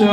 십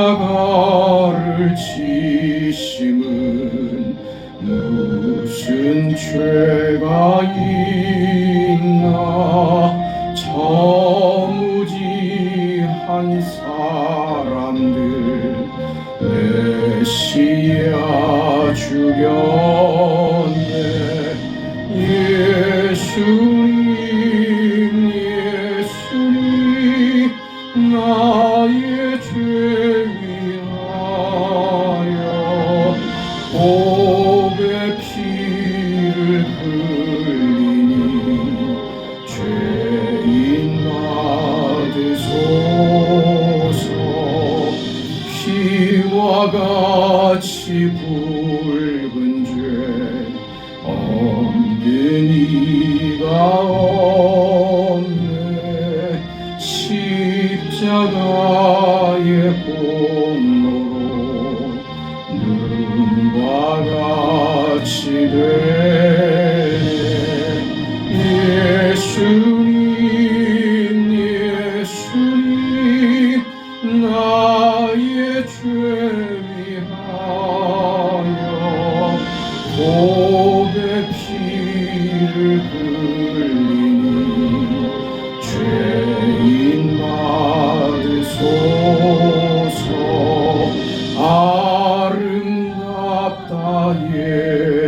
같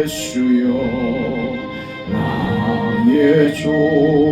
예수여 나의 좋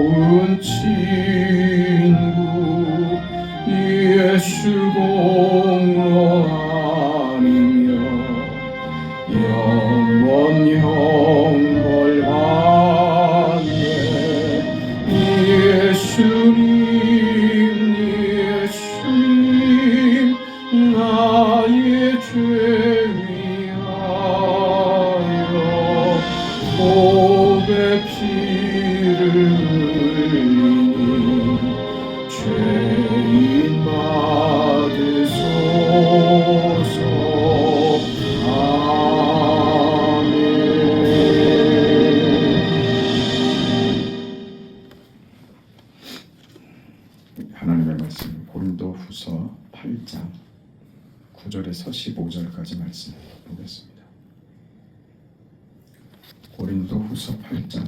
고린도 후서 8장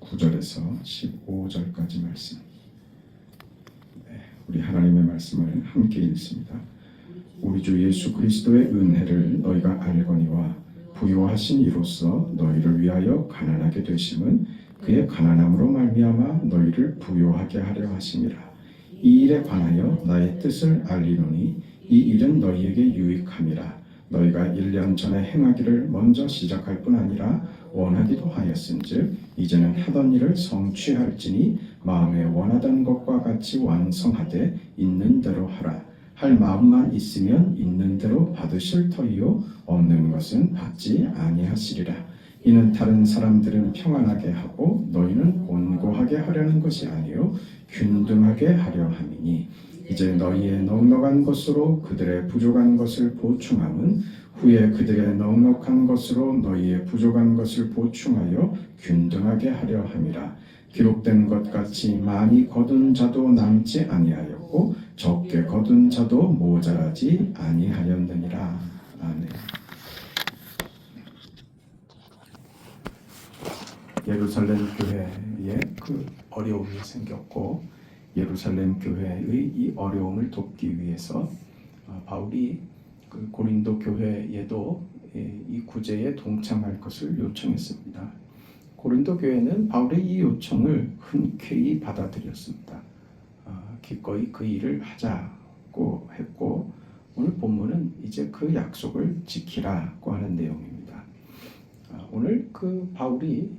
9절에서 15절까지 말씀. 네, 우리 하나님의 말씀을 함께 읽습니다. 우리 주 예수 그리스도의 은혜를 너희가 알거니와 부요하신 이로써 너희를 위하여 가난하게 되심은 그의 가난함으로 말미암아 너희를 부요하게 하려 하심이라. 이 일에 관하여 나의 뜻을 알리노니 이 일은 너희에게 유익함이라. 너희가 1년 전에 행하기를 먼저 시작할 뿐 아니라 원하기도 하였은즉 이제는 하던 일을 성취할지니 마음에 원하던 것과 같이 완성하되 있는 대로 하라 할 마음만 있으면 있는 대로 받으실 터이요 없는 것은 받지 아니하시리라. 이는 다른 사람들은 평안하게 하고 너희는 곤고하게 하려는 것이 아니요 균등하게 하려 함이니 이제 너희의 넉넉한 것으로 그들의 부족한 것을 보충함은 후에 그들의 넉넉한 것으로 너희의 부족한 것을 보충하여 균등하게 하려 함이라. 기록된 것 같이 많이 거둔 자도 남지 아니하였고 적게 거둔 자도 모자라지 아니하였느니라. 아멘. 예루살렘 교회에 그 어려움이 생겼고 예루살렘 교회의 이 어려움을 돕기 위해서 어, 바울이 그 고린도 교회에도 예, 이 구제에 동참할 것을 요청했습니다. 고린도 교회는 바울의 이 요청을 흔쾌히 받아들였습니다. 어, 기꺼이 그 일을 하자고 했고 오늘 본문은 이제 그 약속을 지키라고 하는 내용입니다. 어, 오늘 그 바울이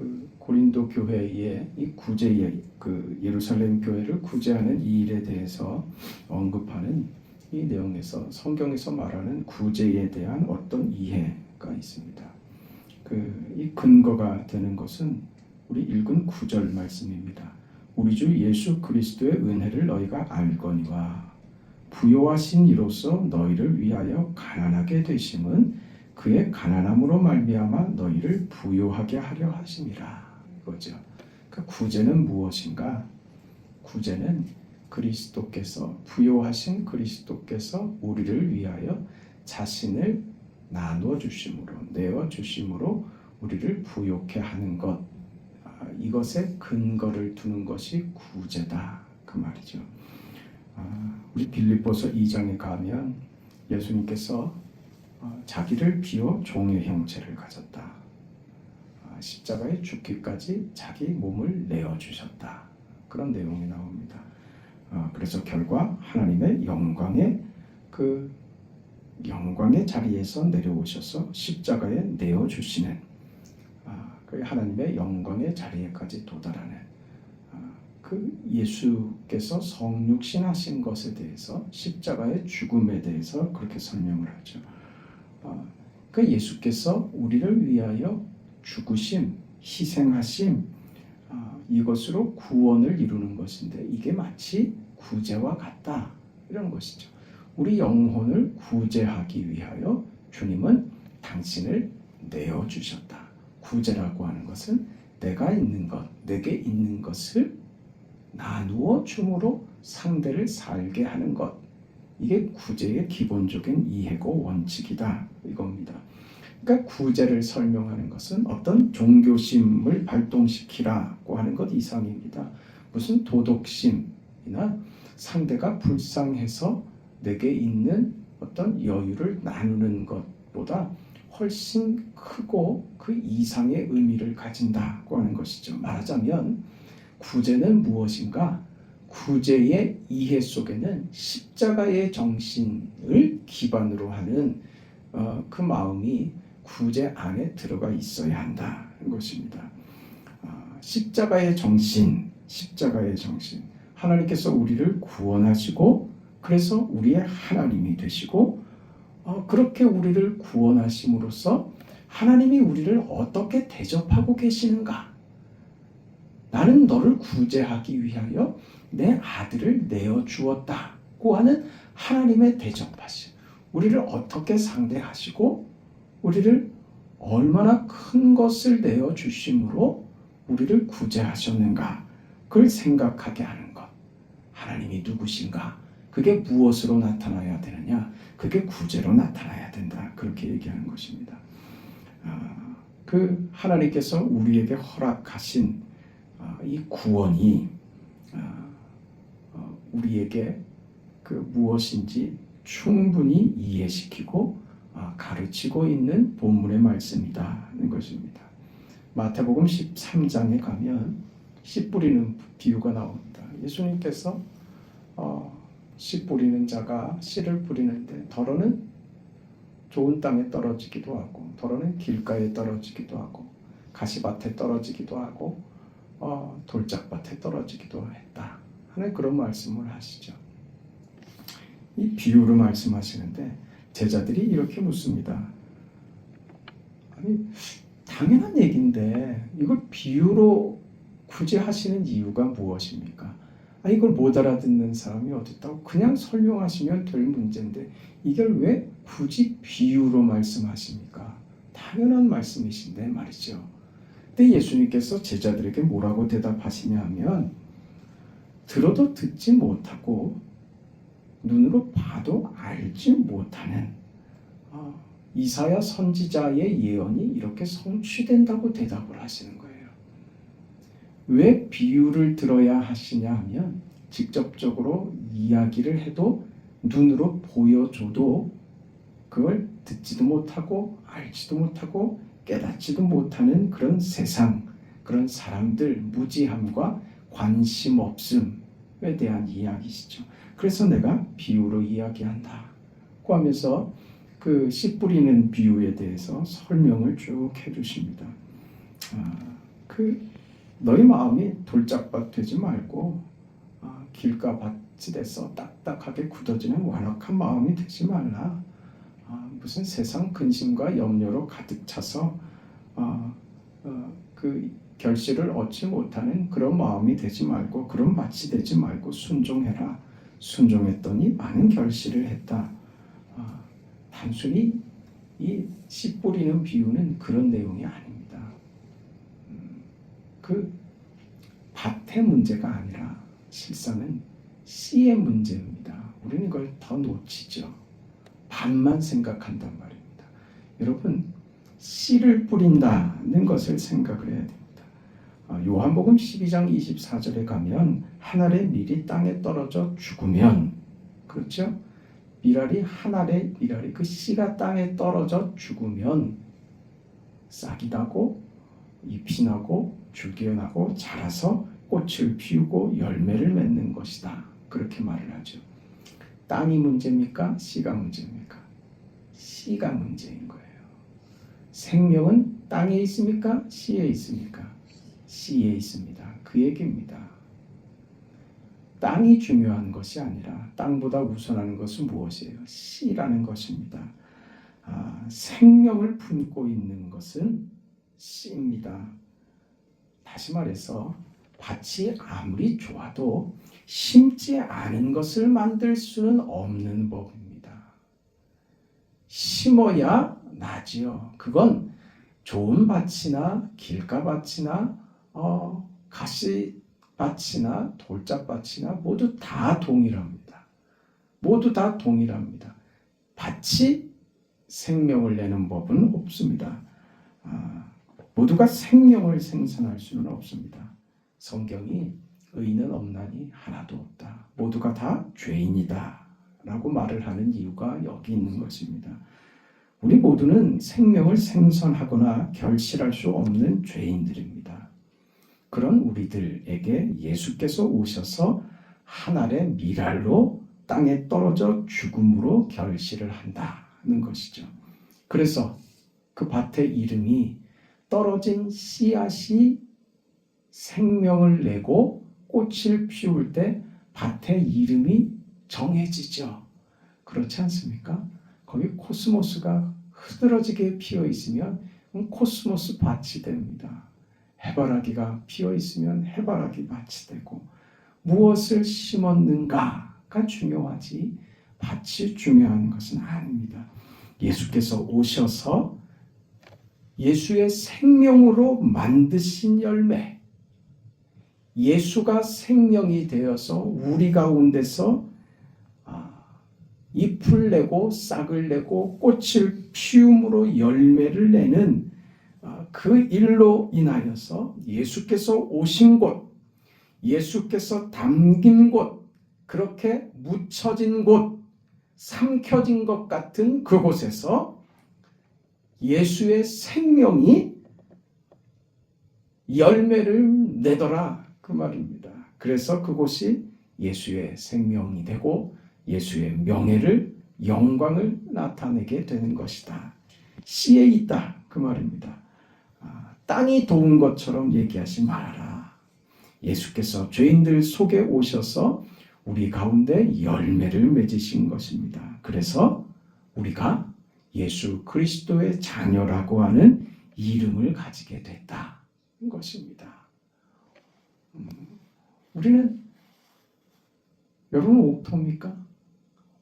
그 고린도 교회의 이 구제의 그 예루살렘 교회를 구제하는 이 일에 대해서 언급하는 이 내용에서 성경에서 말하는 구제에 대한 어떤 이해가 있습니다. 그 이 근거가 되는 것은 우리 읽은 구절 말씀입니다. 우리 주 예수 그리스도의 은혜를 너희가 알거니와 부요하신 이로써 너희를 위하여 가난하게 되심은 그의 가난함으로 말미암아 너희를 부요하게 하려 하심이라 이거죠. 그 구제는 무엇인가? 구제는 그리스도께서 부요하신 그리스도께서 우리를 위하여 자신을 나누어 주심으로 내어 주심으로 우리를 부요케 하는 것 아, 이것에 근거를 두는 것이 구제다 그 말이죠. 아, 우리 빌립보서 2장에 가면 예수님께서 어, 자기를 비워 종의 형체를 가졌다. 아, 십자가에 죽기까지 자기 몸을 내어 주셨다. 그런 내용이 나옵니다. 어, 그래서 결과 하나님의 영광의 그 영광의 자리에서 내려오셔서 십자가에 내어 주시는 아, 그 하나님의 영광의 자리에까지 도달하는 아, 그 예수께서 성육신하신 것에 대해서 십자가의 죽음에 대해서 그렇게 설명을 하죠. 아, 그 예수께서 우리를 위하여 죽으심, 희생하심 아, 이것으로 구원을 이루는 것인데 이게 마치 구제와 같다 이런 것이죠. 우리 영혼을 구제하기 위하여 주님은 당신을 내어 주셨다. 구제라고 하는 것은 내가 있는 것, 내게 있는 것을 나누어 줌으로 상대를 살게 하는 것. 이게 구제의 기본적인 이해고 원칙이다 이겁니다. 그러니까 구제를 설명하는 것은 어떤 종교심을 발동시키라고 하는 것 이상입니다. 무슨 도덕심이나 상대가 불쌍해서 내게 있는 어떤 여유를 나누는 것보다 훨씬 크고 그 이상의 의미를 가진다고 하는 것이죠. 말하자면 구제는 무엇인가? 구제의 이해 속에는 십자가의 정신을 기반으로 하는 어, 그 마음이 구제 안에 들어가 있어야 한다는 것입니다. 어, 십자가의 정신, 십자가의 정신. 하나님께서 우리를 구원하시고 그래서 우리의 하나님이 되시고 어, 그렇게 우리를 구원하심으로써 하나님이 우리를 어떻게 대접하고 계시는가? 나는 너를 구제하기 위하여 내 아들을 내어 주었다고 하는 하나님의 대접하심. 우리를 어떻게 상대하시고 우리를 얼마나 큰 것을 내어 주심으로 우리를 구제하셨는가? 그걸 생각하게 하는 것. 하나님이 누구신가? 그게 무엇으로 나타나야 되느냐? 그게 구제로 나타나야 된다. 그렇게 얘기하는 것입니다. 아, 그 하나님께서 우리에게 허락하신 아, 이 구원이 아, 어, 우리에게 그 무엇인지 충분히 이해시키고 아, 가르치고 있는 본문의 말씀이다는 것입니다. 마태복음 13장에 가면 씨 뿌리는 비유가 나옵니다. 예수님께서 어, 씨 뿌리는 자가 씨를 뿌리는데 덜어는 좋은 땅에 떨어지기도 하고 덜어는 길가에 떨어지기도 하고 가시밭에 떨어지기도 하고 어, 돌짝밭에 떨어지기도 했다 하는 그런 말씀을 하시죠. 이 비유로 말씀하시는데 제자들이 이렇게 묻습니다. 아니 당연한 얘기인데 이걸 비유로 굳이 하시는 이유가 무엇입니까? 아 이걸 못 알아듣는 사람이 어디 있다고 그냥 설명하시면 될 문제인데 이걸 왜 굳이 비유로 말씀하십니까? 당연한 말씀이신데 말이죠. 근데 예수님께서 제자들에게 뭐라고 대답하시냐 하면 들어도 듣지 못하고 눈으로 봐도 알지 못하는 아, 이사야 선지자의 예언이 이렇게 성취된다고 대답을 하시는 거예요. 왜 비유를 들어야 하시냐 하면 직접적으로 이야기를 해도 눈으로 보여줘도 그걸 듣지도 못하고 알지도 못하고 깨닫지도 못하는 그런 세상, 그런 사람들 무지함과 관심 없음에 대한 이야기시죠. 그래서 내가 비유로 이야기한다 고 하면서 그 씨 뿌리는 비유에 대해서 설명을 쭉 해주십니다. 아, 그 너희 마음이 돌짝밭 되지 말고 아, 길가 밭이 돼서 딱딱하게 굳어지는 완악한 마음이 되지 말라. 아, 무슨 세상 근심과 염려로 가득 차서 아, 어, 그 결실을 얻지 못하는 그런 마음이 되지 말고 그런 밭이 되지 말고 순종해라. 순종했더니 많은 결실을 했다. 아, 단순히 이 씨 뿌리는 비유는 그런 내용이 아닙니다. 음, 그 밭의 문제가 아니라 실상은 씨의 문제입니다. 우리는 이걸 더 놓치죠. 밭만 생각한단 말입니다. 여러분 씨를 뿌린다는 것을 생각을 해야 됩니다. 아, 요한복음 12장 24절에 가면 한 알의 밀이 땅에 떨어져 죽으면 그렇죠? 밀알이 한 알의 밀알이 그 씨가 땅에 떨어져 죽으면 싹이 나고 잎이 나고 줄기가 나고 자라서 꽃을 피우고 열매를 맺는 것이다. 그렇게 말을 하죠. 땅이 문제입니까? 씨가 문제입니까? 씨가 문제인 거예요. 생명은 땅에 있습니까? 씨에 있습니까? 씨에 있습니다. 그 얘기입니다. 땅이 중요한 것이 아니라 땅보다 우선하는 것은 무엇이에요? 씨라는 것입니다. 아, 생명을 품고 있는 것은 씨입니다. 다시 말해서 밭이 아무리 좋아도 심지 않은 것을 만들 수는 없는 법입니다. 심어야 나지요. 그건 좋은 밭이나 길가밭이나 어, 가시밭이나 돌짝밭이나 모두 다 동일합니다. 모두 다 동일합니다. 밭이 생명을 내는 법은 없습니다. 아, 모두가 생명을 생산할 수는 없습니다. 성경이 의인은 없나니 하나도 없다. 모두가 다 죄인이다. 라고 말을 하는 이유가 여기 있는 것입니다. 우리 모두는 생명을 생선하거나 결실할 수 없는 죄인들입니다. 그런 우리들에게 예수께서 오셔서 하늘의 미랄로 땅에 떨어져 죽음으로 결실을 한다는 것이죠. 그래서 그 밭의 이름이 떨어진 씨앗이 생명을 내고 꽃을 피울 때 밭의 이름이 정해지죠. 그렇지 않습니까? 거기 코스모스가 흐드러지게 피어 있으면 코스모스 밭이 됩니다. 해바라기가 피어 있으면 해바라기 밭이 되고 무엇을 심었는가가 중요하지 밭이 중요한 것은 아닙니다. 예수께서 오셔서 예수의 생명으로 만드신 열매 예수가 생명이 되어서 우리 가운데서 아, 잎을 내고 싹을 내고 꽃을 피움으로 열매를 내는 아, 그 일로 인하여서 예수께서 오신 곳, 예수께서 담긴 곳, 그렇게 묻혀진 곳, 삼켜진 것 같은 그곳에서 예수의 생명이 열매를 내더라 그 말입니다. 그래서 그곳이 예수의 생명이 되고 예수의 명예를 영광을 나타내게 되는 것이다. 씨에 있다 그 말입니다. 아, 땅이 도운 것처럼 얘기하지 말아라. 예수께서 죄인들 속에 오셔서 우리 가운데 열매를 맺으신 것입니다. 그래서 우리가 예수 그리스도의 자녀라고 하는 이름을 가지게 됐다는 것입니다. 음, 우리는 여러분 옥토입니까?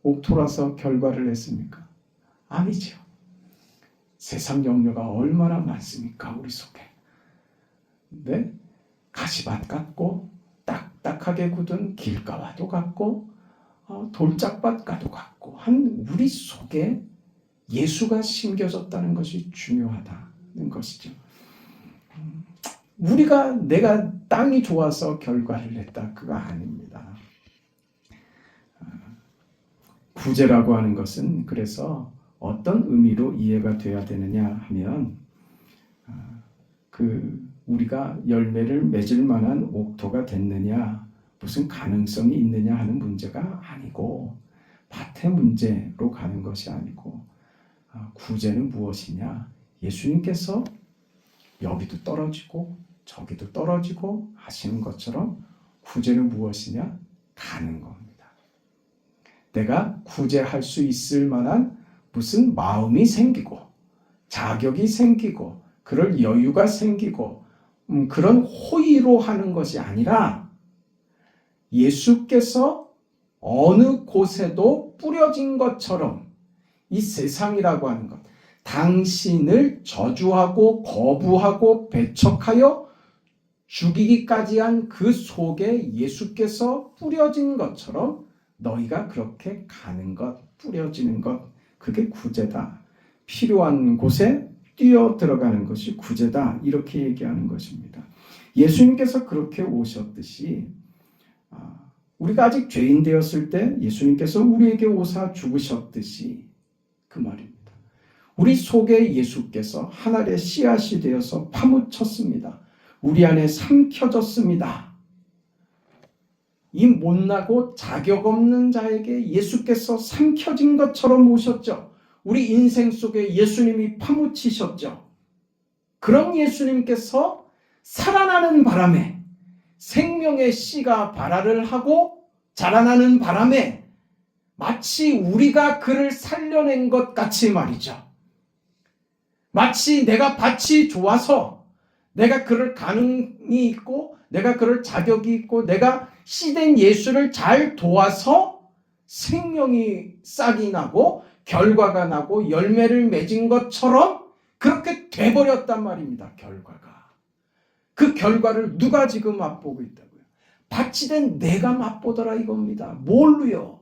옥토라서 결과를 냈습니까? 아니죠. 세상 영녀가 얼마나 많습니까? 우리 속에. 네? 가시밭 같고 딱딱하게 굳은 길가와도 같고 어, 돌짝밭과도 같고 한 우리 속에 예수가 심겨졌다는 것이 중요하다는 것이죠. 음, 우리가 내가 땅이 좋아서 결과를 냈다 그거 아닙니다. 아, 구제라고 하는 것은 그래서 어떤 의미로 이해가 돼야 되느냐 하면 아, 그 우리가 열매를 맺을 만한 옥토가 됐느냐 무슨 가능성이 있느냐 하는 문제가 아니고 밭의 문제로 가는 것이 아니고 아, 구제는 무엇이냐 예수님께서 여기도 떨어지고 저기도 떨어지고 하시는 것처럼 구제는 무엇이냐 가는 겁니다. 내가 구제할 수 있을 만한 무슨 마음이 생기고 자격이 생기고 그럴 여유가 생기고 음, 그런 호의로 하는 것이 아니라 예수께서 어느 곳에도 뿌려진 것처럼 이 세상이라고 하는 것 당신을 저주하고 거부하고 배척하여 죽이기까지 한 그 속에 예수께서 뿌려진 것처럼 너희가 그렇게 가는 것, 뿌려지는 것, 그게 구제다. 필요한 곳에 뛰어 들어가는 것이 구제다. 이렇게 얘기하는 것입니다. 예수님께서 그렇게 오셨듯이 아, 우리가 아직 죄인 되었을 때 예수님께서 우리에게 오사 죽으셨듯이 그 말입니다. 우리 속에 예수께서 하늘의 씨앗이 되어서 파묻혔습니다. 우리 안에 삼켜졌습니다. 이 못나고 자격 없는 자에게 예수께서 삼켜진 것처럼 오셨죠. 우리 인생 속에 예수님이 파묻히셨죠. 그런 예수님께서 살아나는 바람에 생명의 씨가 발화를 하고 자라나는 바람에 마치 우리가 그를 살려낸 것 같이 말이죠. 마치 내가 밭이 좋아서 내가 그를 가능이 있고 내가 그럴 자격이 있고 내가 씨된 예수를 잘 도와서 생명이 싹이 나고 결과가 나고 열매를 맺은 것처럼 그렇게 돼버렸단 말입니다. 결과가. 그 결과를 누가 지금 맛보고 있다고요? 밭이 된 내가 맛보더라 이겁니다. 뭘로요?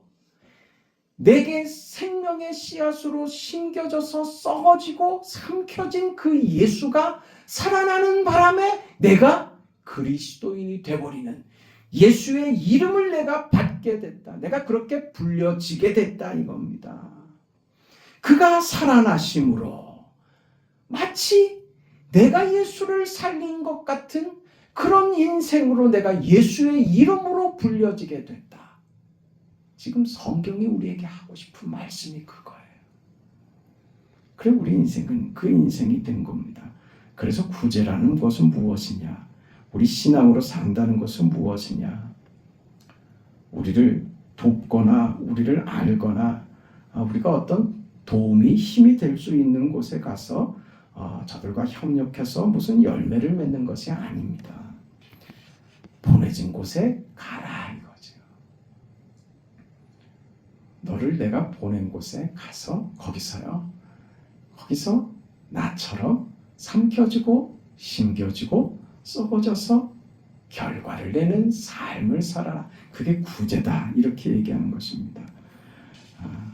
내게 생명의 씨앗으로 심겨져서 썩어지고 삼켜진 그 예수가 살아나는 바람에 내가 그리스도인이 돼버리는 예수의 이름을 내가 받게 됐다. 내가 그렇게 불려지게 됐다 이겁니다. 그가 살아나심으로 마치 내가 예수를 살린 것 같은 그런 인생으로 내가 예수의 이름으로 불려지게 됐다. 지금 성경이 우리에게 하고 싶은 말씀이 그거예요. 그래 우리 인생은 그 인생이 된 겁니다. 그래서 구제라는 것은 무엇이냐? 우리 신앙으로 산다는 것은 무엇이냐? 우리를 돕거나 우리를 알거나 아, 우리가 어떤 도움이 힘이 될 수 있는 곳에 가서 어, 저들과 협력해서 무슨 열매를 맺는 것이 아닙니다. 보내진 곳에 가라 이거죠. 너를 내가 보낸 곳에 가서 거기서요. 거기서 나처럼 삼켜지고 심겨지고 썩어져서 결과를 내는 삶을 살아라. 그게 구제다. 이렇게 얘기하는 것입니다. 아,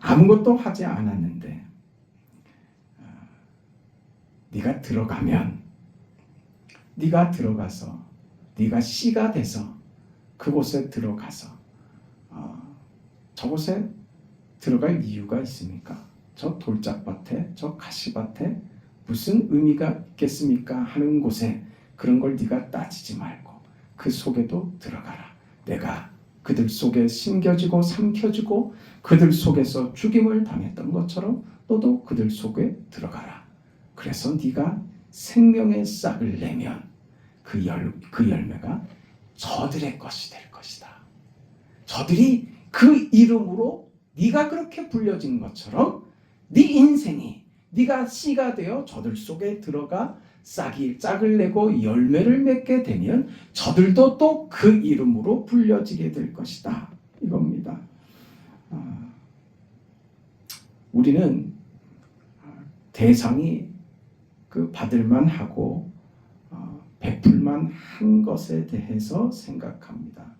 아무것도 하지 않았는데 아, 네가 들어가면 네가 들어가서 네가 씨가 돼서 그곳에 들어가서 어, 저곳에 들어갈 이유가 있습니까? 저 돌짝밭에 저 가시밭에 무슨 의미가 있겠습니까? 하는 곳에 그런 걸 네가 따지지 말고 그 속에도 들어가라. 내가 그들 속에 심겨지고 삼켜지고 그들 속에서 죽임을 당했던 것처럼 너도 그들 속에 들어가라. 그래서 네가 생명의 싹을 내면 그, 열, 그 열매가 저들의 것이 될 것이다. 저들이 그 이름으로 네가 그렇게 불려진 것처럼 네 인생이 네가 씨가 되어 저들 속에 들어가 싹이 짝을 내고 열매를 맺게 되면 저들도 또 그 이름으로 불려지게 될 것이다. 이겁니다. 아, 우리는 대상이 그 받을만 하고 어, 베풀만 한 것에 대해서 생각합니다.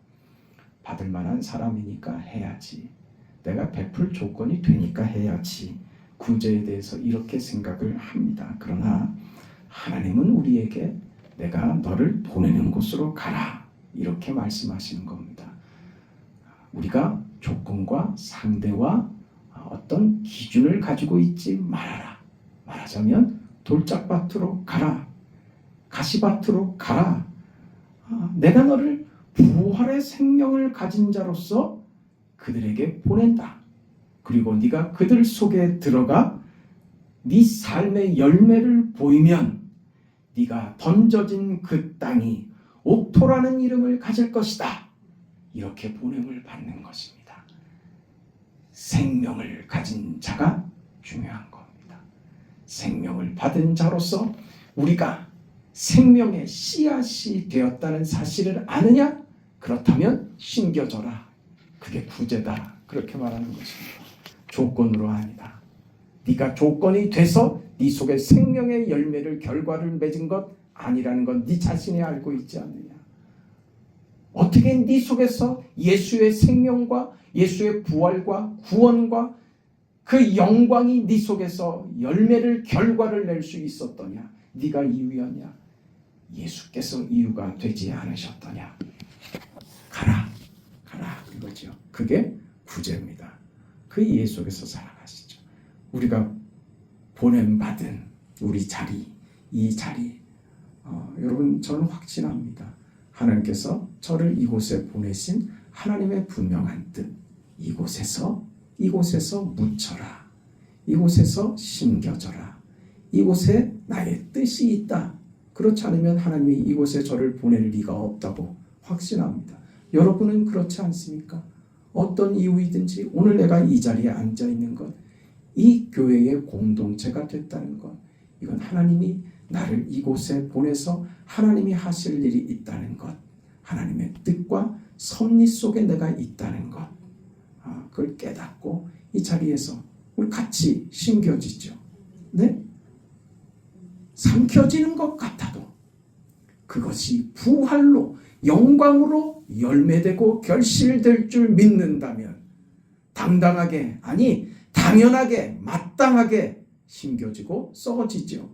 받을 만한 사람이니까 해야지. 내가 베풀 조건이 되니까 해야지. 구제에 대해서 이렇게 생각을 합니다. 그러나 하나님은 우리에게 내가 너를 보내는 곳으로 가라. 이렇게 말씀하시는 겁니다. 우리가 조건과 상대와 어떤 기준을 가지고 있지 말아라. 말하자면 돌짝밭으로 가라. 가시밭으로 가라. 아, 내가 너를 부활의 생명을 가진 자로서 그들에게 보낸다. 그리고 네가 그들 속에 들어가 네 삶의 열매를 보이면 네가 던져진 그 땅이 옥토라는 이름을 가질 것이다. 이렇게 보냄을 받는 것입니다. 생명을 가진 자가 중요한 겁니다. 생명을 받은 자로서 우리가 생명의 씨앗이 되었다는 사실을 아느냐? 그렇다면 신겨져라. 그게 구제다. 그렇게 말하는 것입니다. 조건으로 아니다. 네가 조건이 돼서 네 속에 생명의 열매를 결과를 맺은 것 아니라는 건 네 자신이 알고 있지 않느냐? 어떻게 네 속에서 예수의 생명과 예수의 부활과 구원과 그 영광이 네 속에서 열매를 결과를 낼 수 있었더냐? 네가 이유였냐? 예수께서 이유가 되지 않으셨더냐? 가라, 가라 이거죠. 그게 구제입니다. 그 예수 속에서 살아가시죠. 우리가 보냄 받은 우리 자리, 이 자리, 어, 여러분 저는 확신합니다. 하나님께서 저를 이곳에 보내신 하나님의 분명한 뜻, 이곳에서 이곳에서 묻혀라, 이곳에서 심겨져라, 이곳에 나의 뜻이 있다. 그렇지 않으면 하나님이 이곳에 저를 보낼 리가 없다고 확신합니다. 여러분은 그렇지 않습니까? 어떤 이유이든지 오늘 내가 이 자리에 앉아 있는 것, 이 교회의 공동체가 됐다는 것, 이건 하나님이 나를 이곳에 보내서 하나님이 하실 일이 있다는 것, 하나님의 뜻과 섭리 속에 내가 있다는 것, 아, 그걸 깨닫고 이 자리에서 우리 같이 심겨지죠. 네? 삼켜지는 것 같아도 그것이 부활로 영광으로 열매되고 결실될 줄 믿는다면 당당하게 아니 당연하게 마땅하게 심겨지고 썩어지죠.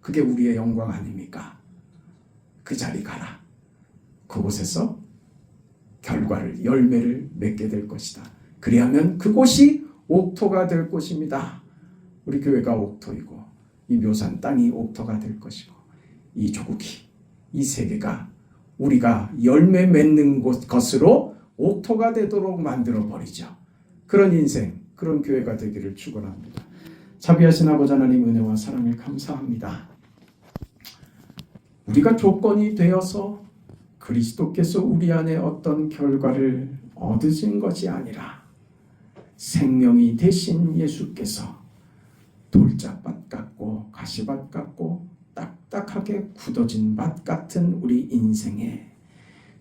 그게 우리의 영광 아닙니까? 그 자리 가라. 그곳에서 결과를 열매를 맺게 될 것이다. 그리하면 그곳이 옥토가 될 것입니다. 우리 교회가 옥토이고 이 묘산 땅이 옥토가 될 것이고 이 조국이 이 세계가 우리가 열매 맺는 곳 것으로 옥토가 되도록 만들어 버리죠. 그런 인생, 그런 교회가 되기를 축원합니다. 자비하신 아버지 하나님 은혜와 사랑을 감사합니다. 우리가 조건이 되어서 그리스도께서 우리 안에 어떤 결과를 얻으신 것이 아니라 생명이 되신 예수께서 돌짝밭 같고 가시밭 같고 딱딱하게 굳어진 밭 같은 우리 인생에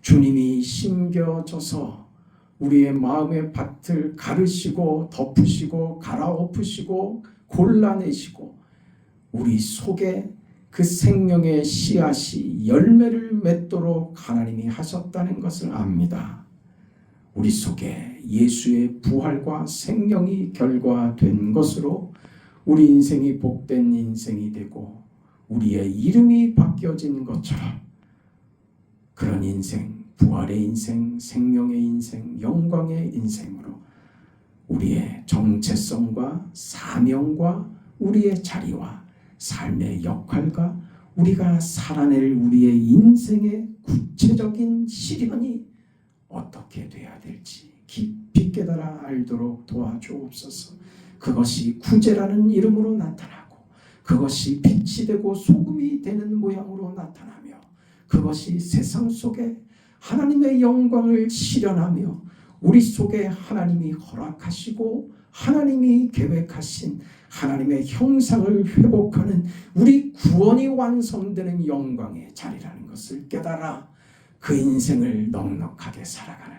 주님이 심겨져서 우리의 마음의 밭을 가르시고 덮으시고 갈아엎으시고 골라내시고 우리 속에 그 생명의 씨앗이 열매를 맺도록 하나님이 하셨다는 것을 압니다. 우리 속에 예수의 부활과 생명이 결과된 것으로 우리 인생이 복된 인생이 되고 우리의 이름이 바뀌어진 것처럼 그런 인생, 부활의 인생, 생명의 인생, 영광의 인생으로 우리의 정체성과 사명과 우리의 자리와 삶의 역할과 우리가 살아낼 우리의 인생의 구체적인 실현이 어떻게 돼야 될지 깊이 깨달아 알도록 도와주옵소서. 그것이 구제라는 이름으로 나타나고 그것이 빛이 되고 소금이 되는 모양으로 나타나며 그것이 세상 속에 하나님의 영광을 실현하며 우리 속에 하나님이 허락하시고 하나님이 계획하신 하나님의 형상을 회복하는 우리 구원이 완성되는 영광의 자리라는 것을 깨달아 그 인생을 넉넉하게 살아가는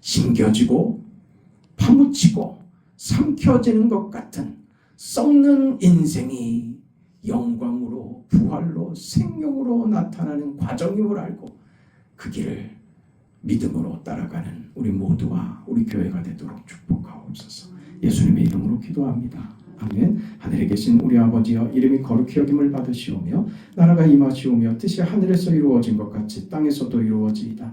심겨지고 파묻히고 삼켜지는 것 같은 썩는 인생이 영광으로 부활로 생명으로 나타나는 과정임을 알고 그 길을 믿음으로 따라가는 우리 모두와 우리 교회가 되도록 축복하옵소서. 예수님의 이름으로 기도합니다. 아멘. 하늘에 계신 우리 아버지여 이름이 거룩히 여김을 받으시오며 나라가 임하시오며 뜻이 하늘에서 이루어진 것 같이 땅에서도 이루어지이다.